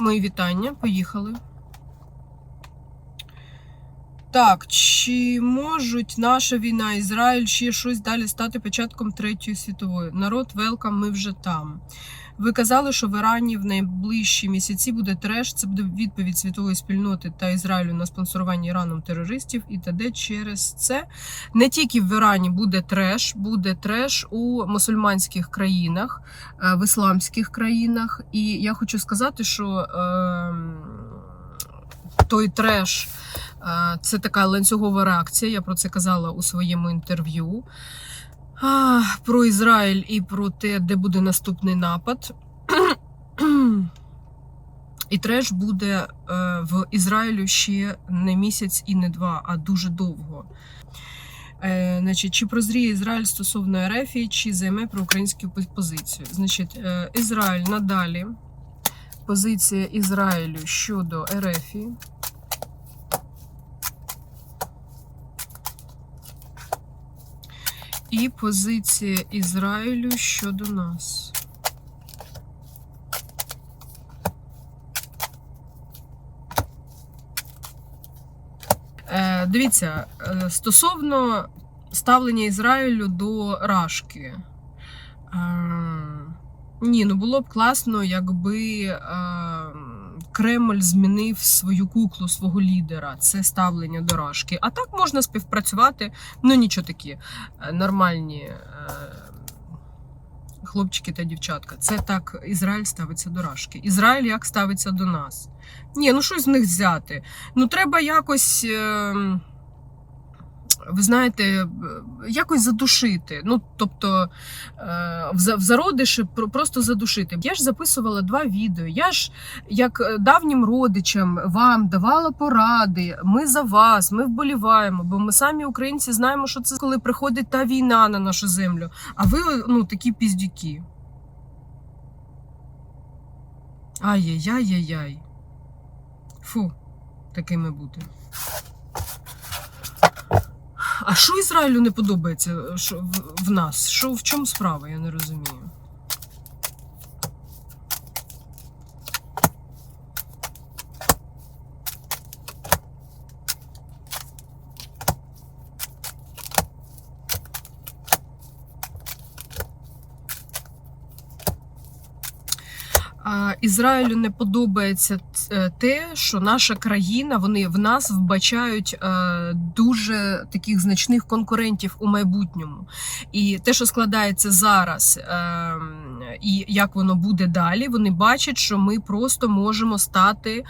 Мої вітання, поїхали. Так, чи можуть наша війна, Ізраїль ще щось далі стати початком Третьої світової? Народ, велкам, ми вже там. Ви казали, що в Ірані в найближчі місяці буде треш. Це буде відповідь світової спільноти та Ізраїлю на спонсорування Іраном терористів і т.д. через це не тільки в Ірані буде треш, буде треш у мусульманських країнах, е, в ісламських країнах. І я хочу сказати, що е, той треш. Е, Це така ланцюгова реакція. Я про це казала у своєму інтерв'ю. Про Ізраїль і про те, де буде наступний напад. І треш буде е, в Ізраїлю ще не місяць і не два, а дуже довго. Е, значить, чи прозріє Ізраїль стосовно РФ, чи займе проукраїнську позицію? Значить, Ізраїль надалі. Позиція Ізраїлю щодо РФ. І позиція Ізраїлю щодо нас. Е, дивіться, е, стосовно ставлення Ізраїлю до Рашки. Е, ні, ну було б класно, якби Кремль змінив свою куклу, свого лідера. Це ставлення до Рашки. А так можна співпрацювати. Ну нічого такі е, нормальні е, хлопчики та дівчатка. Це так Ізраїль ставиться до Рашки. Ізраїль як ставиться до нас. Ні, ну щось з них взяти. Ну треба якось. е, Ви знаєте, е, якось задушити. Ну, тобто е, в зародиші просто задушити. Я ж записувала два відео. Я ж як е, давнім родичам вам давала поради. Ми за вас, ми вболіваємо, бо ми самі українці знаємо, що це коли приходить та війна на нашу землю. А ви ну такі піздюки. Ай-яй-яй-яй-яй. Фу, такими бути. А що Ізраїлю не подобається в, в нас? Що, в чому справа, я не розумію. Ізраїлю не подобається е, те, що наша країна, вони в нас вбачають е, дуже таких значних конкурентів у майбутньому. І те, що складається зараз, е, і як воно буде далі, вони бачать, що ми просто можемо стати е,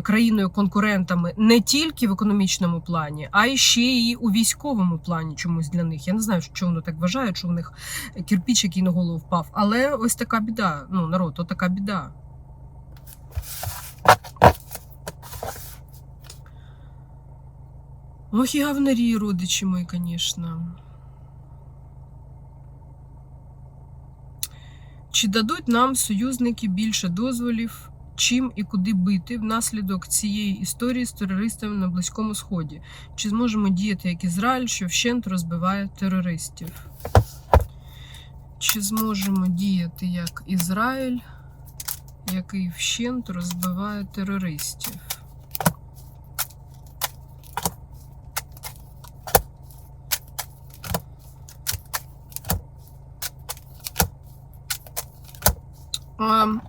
країною конкурентами не тільки в економічному плані, а й ще і у військовому плані чомусь для них. Я не знаю, що воно так вважають, що у них кирпіч, який на голову впав. Але ось така біда. Ну, народ, то така біда. Ох, і говнарі, родичі мої, звісно. Чи дадуть нам союзники більше дозволів, чим і куди бити внаслідок цієї історії з терористами на Близькому Сході? Чи зможемо діяти як Ізраїль, що вщент розбиває терористів? Чи зможемо діяти як Ізраїль, який вщент розбиває терористів?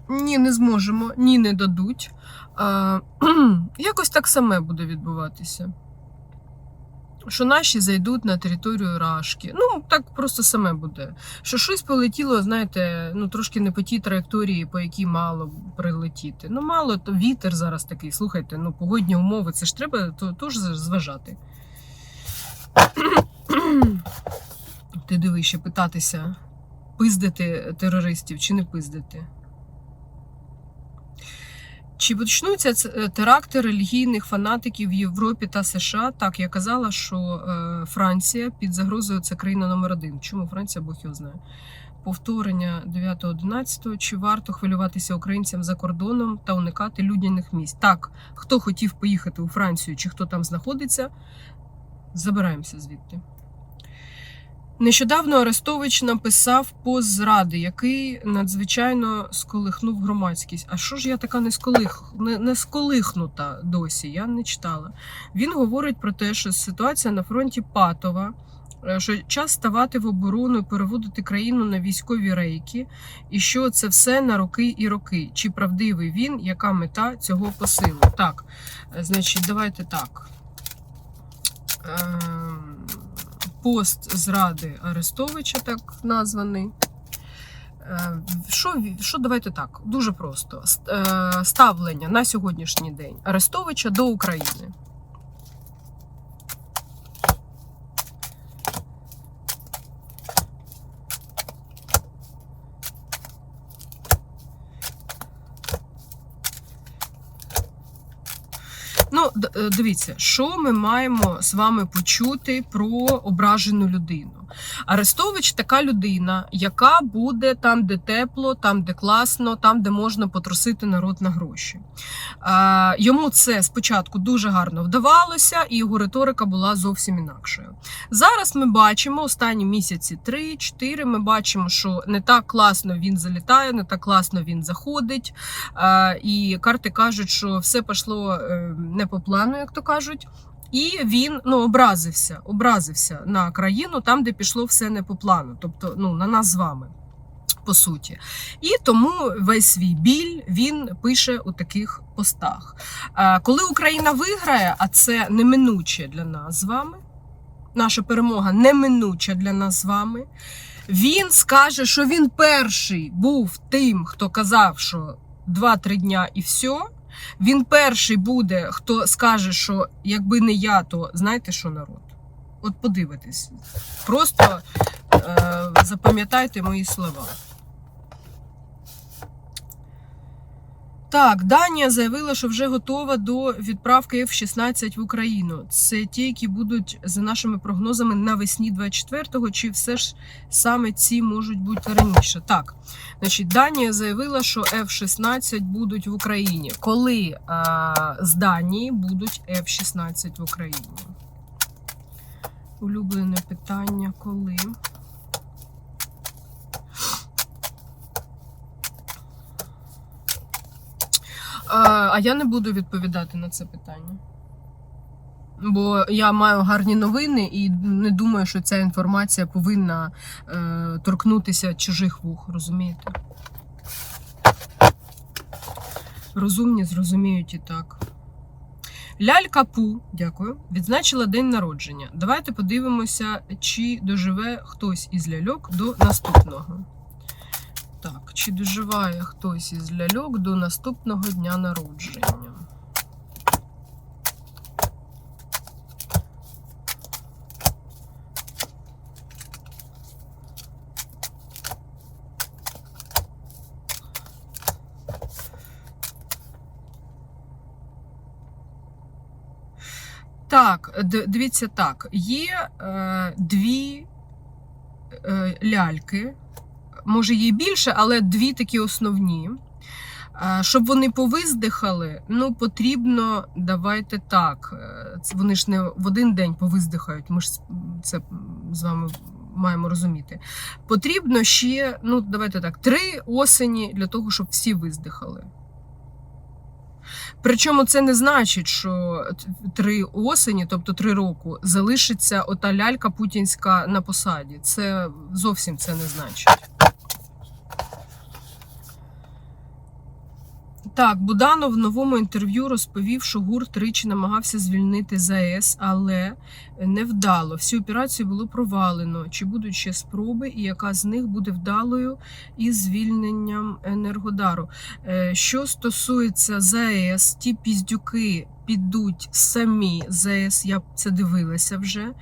Ні, не зможемо, ні, не дадуть. А, якось так саме буде відбуватися. Що наші зайдуть на територію Рашки. Ну, так просто саме буде. Що щось полетіло, знаєте, ну трошки не по тій траєкторії, по якій мало прилетіти. Ну, мало, то вітер зараз такий. Слухайте, ну погодні умови, це ж треба теж зважати. Ти диви, питатися, пиздити терористів чи не пиздити. Чи почнуться е, теракти релігійних фанатиків в Європі та США? Так, я казала, що е, Франція під загрозою це країна номер один. Чому Франція, Бог його знає. Повторення 9.11. Чи варто хвилюватися українцям за кордоном та уникати людяних місць? Так, хто хотів поїхати у Францію, чи хто там знаходиться, забираємося звідти. Нещодавно Арестович написав пост зради, який надзвичайно сколихнув громадськість. А що ж я така не, сколих... не, не сколихнута досі? Я не читала. Він говорить про те, що ситуація на фронті патова, е, що час ставати в оборону, переводити країну на військові рейки, і що це все на роки і роки. Чи правдивий він, яка мета цього посилу? Так, е, значить, давайте так. Ем, Пост зради Арестовича, так названий. Е, Що, що давайте так? Дуже просто. Е, Ставлення на сьогоднішній день Арестовича до України. Ну, е, дивіться, що ми маємо з вами почути про ображену людину. Арестович така людина, яка буде там, де тепло, там, де класно, там, де можна потрусити народ на гроші. Йому це спочатку дуже гарно вдавалося, і його риторика була зовсім інакшою. Зараз ми бачимо останні місяці 3-4, Ми бачимо, що не так класно він залітає, не так класно він заходить. І карти кажуть, що все пішло е, не по плану, як то кажуть. І він ну образився, образився на країну там, де пішло все не по плану, тобто ну на нас з вами. По суті, і тому весь свій біль він пише у таких постах. Коли Україна виграє, а це неминуче для нас з вами, наша перемога неминуча для нас з вами. Він скаже, що він перший був тим, хто казав, що 2-3 дня і все. Він перший буде, хто скаже, що якби не я, то знаєте що народ? От подивитесь. Просто е, запам'ятайте мої слова. Так, Данія заявила, що вже готова до відправки F-16 в Україну. Це ті, які будуть за нашими прогнозами навесні 24-го, чи все ж саме ці можуть бути раніше? Так, значить, Данія заявила, що F-16 будуть в Україні. Коли а, з Данії будуть F-16 в Україні? Улюблене питання, коли? А, а я не буду відповідати на це питання. Бо я маю гарні новини і не думаю, що ця інформація повинна е, торкнутися чужих вух, розумієте? Розумні зрозуміють і так. Лялька Пу, дякую, відзначила день народження. Давайте подивимося, чи доживе хтось із ляльок до наступного. Так, чи доживає хтось із ляльок до наступного дня народження? Так, дивіться так, є е, дві е, ляльки, може є більше, але дві такі основні. Е, Щоб вони повиздихали, ну потрібно, давайте так. е, Вони ж не в один день повиздихають, ми ж це з вами маємо розуміти. Потрібно ще, ну давайте так, три осені для того, щоб всі виздихали. Причому це не значить, що три осені, тобто три року, залишиться ота лялька путінська на посаді. Це зовсім це не значить. Так, Буданов в новому інтерв'ю розповів, що гурт тричі намагався звільнити ЗАЕС, але невдало. Всі операції було провалено. Чи будуть ще спроби, і яка з них буде вдалою із звільненням Енергодару? Е, Що стосується ЗАЕС, ті піздюки підуть самі ЗАЕС, я це дивилася вже.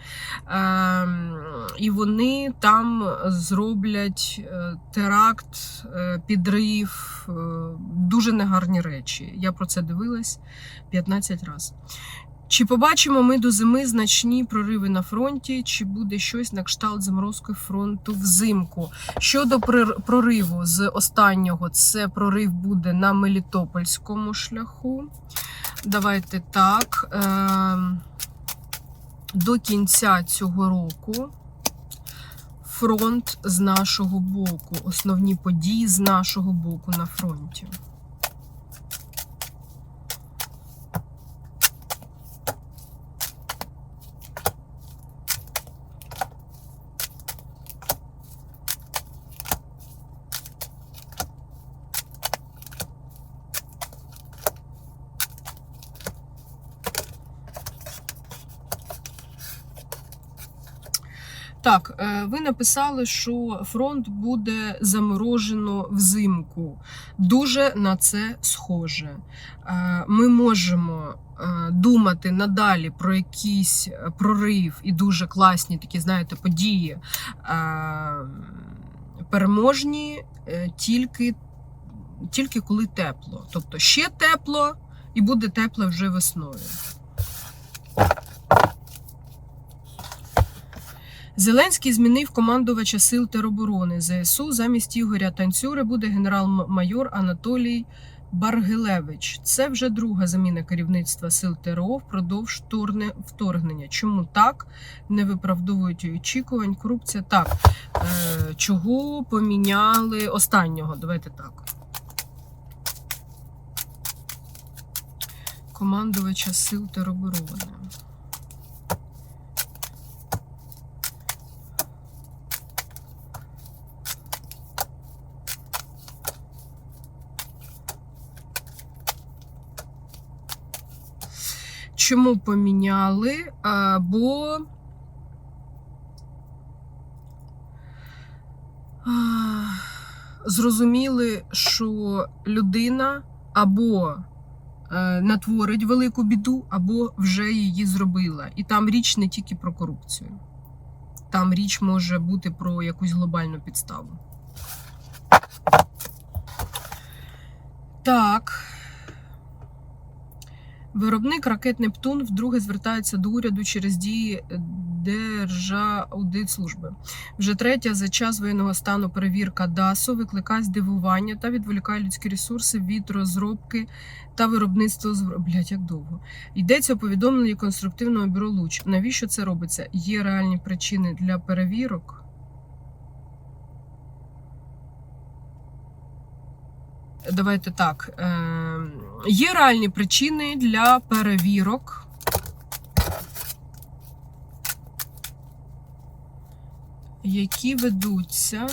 Ем, І вони там зроблять е, теракт, е, підрив, е, дуже негарні речі. Я про це дивилась 15 разів. Чи побачимо ми до зими значні прориви на фронті, чи буде щось на кшталт заморозки фронту взимку? Щодо прориву з останнього, це прорив буде на Мелітопольському шляху. Давайте так. ем, До кінця цього року фронт з нашого боку, основні події з нашого боку на фронті. Так, е, ви написали, що фронт буде заморожено взимку. Дуже на це схоже. Е, Ми можемо е, думати надалі про якийсь прорив і дуже класні такі, знаєте, події переможні тільки, тільки коли тепло. Тобто ще тепло і буде тепло вже весною. Зеленський змінив командувача сил тероборони ЗСУ. Замість Ігоря Танцюри буде генерал-майор Анатолій Баргилевич. Це вже друга заміна керівництва сил ТРО впродовж вторне- вторгнення. Чому так? Не виправдовують очікувань. Корупція так. Е, чого поміняли останнього? Давайте так. Командувача сил тероборони. Чому поміняли? Бо зрозуміли, що людина або е, натворить велику біду, або вже її зробила. І там річ не тільки про корупцію. Там річ може бути про якусь глобальну підставу. Так. Виробник ракет Нептун вдруге звертається до уряду через дії Держаудитслужби. Вже третя за час воєнного стану перевірка ДАСу викликає здивування та відволікає людські ресурси від розробки та виробництва зброї. Блять, як довго йдеться у повідомленні конструктивного бюро Луч. Навіщо це робиться? Є реальні причини для перевірок. Давайте так. Е, є реальні причини для перевірок. Які ведуться.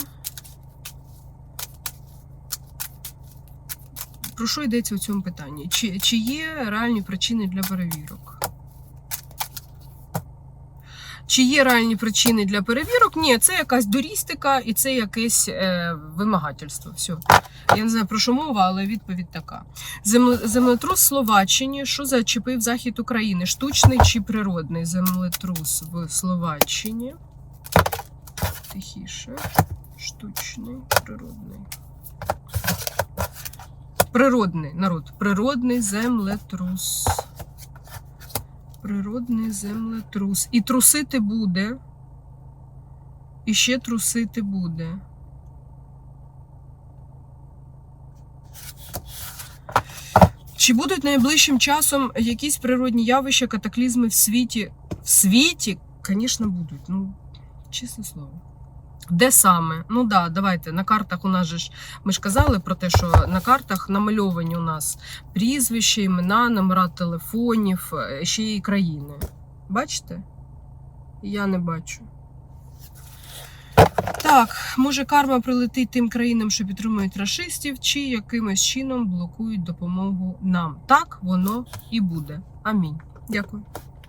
Про що йдеться у цьому питанні? Чи, чи є реальні причини для перевірок? Чи є реальні причини для перевірок? Ні, це якась дурістика і це якесь е, вимагательство. Все. Я не знаю про що мова, але відповідь така. Землетрус в Словаччині. Що зачепив захід України? Штучний чи природний землетрус в Словаччині? Тихіше. Штучний, природний. Природний народ. Природний землетрус. Природний землетрус. І трусити буде. І ще трусити буде. Чи будуть найближчим часом якісь природні явища, катаклізми в світі? В світі, звісно, будуть. Ну, чесне слово. Де саме? Ну да, давайте на картах у нас же ж ми ж казали про те, що на картах намальовані у нас прізвища, імена, номера телефонів, е, ще й країни. Бачите? Я не бачу. Так, може карма прилетить тим країнам, що підтримують рашистів, чи якимось чином блокують допомогу нам. Так воно і буде. Амінь. Дякую.